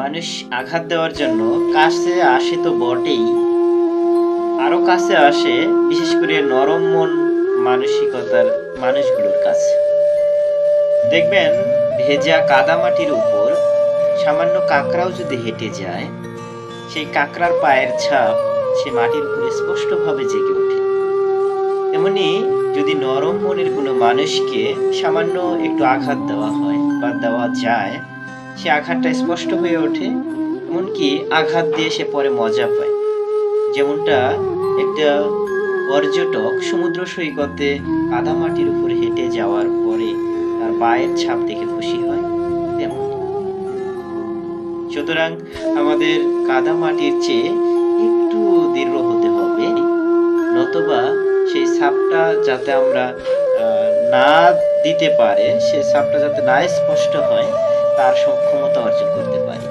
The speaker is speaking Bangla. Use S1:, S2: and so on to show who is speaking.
S1: মানুষ আঘাত দেওয়ার জন্য কাছে আসে তো বটেই। আরও কাছে আসে, বিশেষ করে নরম মন মানসিকতার মানুষগুলোর কাছে। দেখবেন, ভেজা কাদামাটির উপর সামান্য কাঁকড়াও যদি হেঁটে যায়, সেই কাঁকড়ার পায়ের ছাপ সে মাটির উপরে স্পষ্টভাবে জেগে ওঠে। তেমনি যদি নরম মনের কোনো মানুষকে সামান্য একটু আঘাত দেওয়া হয় বা দেওয়া যায় সে আঘাতটা স্পষ্ট হয়ে ওঠে, এমনকি আঘাত দিয়ে সে পরে মজা পায়। যেমনটা একটা পর্যটক সমুদ্র সৈকতে কাদামাটির উপর হেঁটে যাওয়ার পরে তার পায়ের ছাপ দেখে খুশি হয় তেমন সুতরাং আমাদের কাদামাটির চেয়ে একটু দৃঢ় হতে হবে, নতুবা সেই ছাপটা যাতে আমরা না দিতে পারে সে ছাপটা যাতে না স্পষ্ট হয় তার সক্ষমতা অর্জন করতে পারি।